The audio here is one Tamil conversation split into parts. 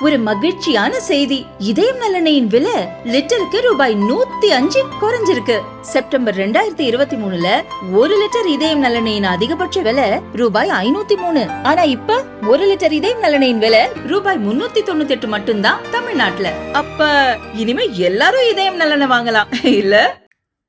ஒரு மகிழ்ச்சியான செய்தி. இதயம் நல்லெண்ணெயின் விலை லிட்டருக்கு ரூபாய் நூத்தி அஞ்சு குறைஞ்சிருக்கு. செப்டம்பர் ரெண்டாயிரத்தி இருபத்தி மூணுல ஒரு லிட்டர் இதயம் நலனையின் அதிகபட்ச விலை ரூபாய் ஐநூத்தி மூணு. ஆனா இப்ப ஒரு லிட்டர் இதயம் நலனையின் விலை ரூபாய் முன்னூத்தி தொண்ணூத்தி எட்டு மட்டும்தான் தமிழ்நாட்டுல. அப்ப இனிமே எல்லாரும் இதயம் நலனை வாங்கலாம். இல்ல?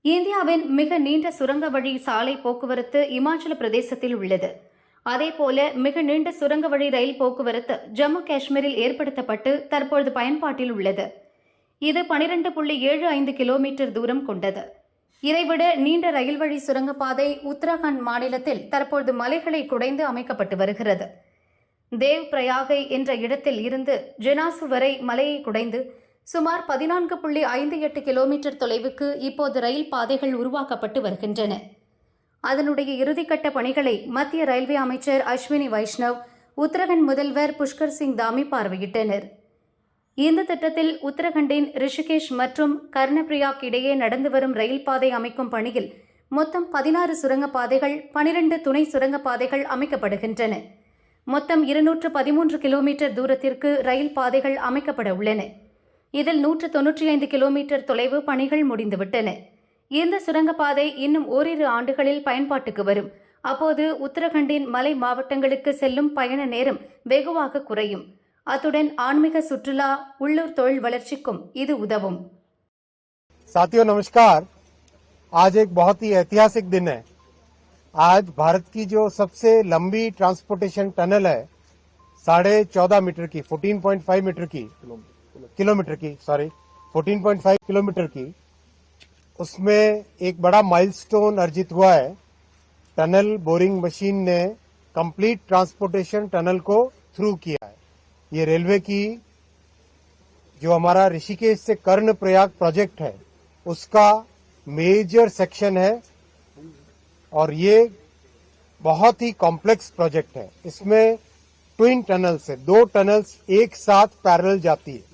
இந்தியாவின் மிக நீண்ட சுரங்க வழி சாலை போக்குவரத்து இமாச்சல பிரதேசத்தில் உள்ளது. அதேபோல மிக நீண்ட சுரங்க வழி ரயில் போக்குவரத்து ஜம்மு காஷ்மீரில் ஏற்படுத்தப்பட்டு தற்பொழுது பயன்பாட்டில் உள்ளது. இது பனிரெண்டு புள்ளி ஏழு ஐந்து கிலோமீட்டர் தூரம் கொண்டது. இதைவிட நீண்ட ரயில் வழி சுரங்கப்பாதை உத்தராகண்ட் மாநிலத்தில் தற்பொழுது மலைகளை குடைந்து அமைக்கப்பட்டு வருகிறது. தேவ் பிரயாகை என்ற இடத்தில் இருந்து ஜெனாசு வரை மலையை குடைந்து சுமார் பதினான்கு புள்ளி ஐந்து எட்டு கிலோமீட்டர் தொலைவுக்கு இப்போது ரயில் பாதைகள் உருவாக்கப்பட்டு வருகின்றன. அதனுடைய இறுதிக்கட்ட பணிகளை மத்திய ரயில்வே அமைச்சர் அஸ்வினி வைஷ்ணவ் உத்தரகண்ட் முதல்வர் புஷ்கர் சிங் தாமி பார்வையிட்டனர். இந்த திட்டத்தில் உத்தரகண்டின் ரிஷிகேஷ் மற்றும் கர்ணபிரியாக் இடையே நடந்து வரும் ரயில் பாதை அமைக்கும் பணியில் மொத்தம் பதினாறு சுரங்கப்பாதைகள் பனிரெண்டு துணை சுரங்கப்பாதைகள் அமைக்கப்படுகின்றன. மொத்தம் இருநூற்று பதிமூன்று கிலோமீட்டர் தூரத்திற்கு ரயில் பாதைகள் அமைக்கப்பட உள்ளன. இதில் நூற்று தொன்னூற்றி ஐந்து கிலோமீட்டர் தொலைவு பணிகள் முடிந்துவிட்டன. இந்த சுரங்கப்பாதை இன்னும் ஓரிரு ஆண்டுகளில் பயன்பாட்டுக்கு வரும் அப்போது உத்தரகண்டின் மலை மாவட்டங்களுக்கு செல்லும் பயண நேரம் வெகுவாக குறையும் அத்துடன் ஆன்மீக சுற்றுலா உள்ளூர் தொழில் வளர்ச்சிக்கும் இது உதவும் साथियों नमस्कार आज एक बहुत ही ऐतिहासिक दिन है आज भारत की जो सबसे लंबी ट्रांसपोर्टेशन टनल है साढ़े चौदह मीटर की 14.5 मीटर की किलोमीटर की सॉरी 14.5 किलोमीटर की उसमें एक बड़ा माइलस्टोन अर्जित हुआ है। टनल बोरिंग मशीन ने कंप्लीट ट्रांसपोर्टेशन टनल को थ्रू किया है। ये रेलवे की, जो हमारा ऋषिकेश से कर्ण प्रयाग प्रोजेक्ट है, उसका मेजर सेक्शन है और ये बहुत ही कॉम्प्लेक्स प्रोजेक्ट है। इसमें ट्विन टनल्स है। दो टनल्स एक साथ पैरेलल जाती है।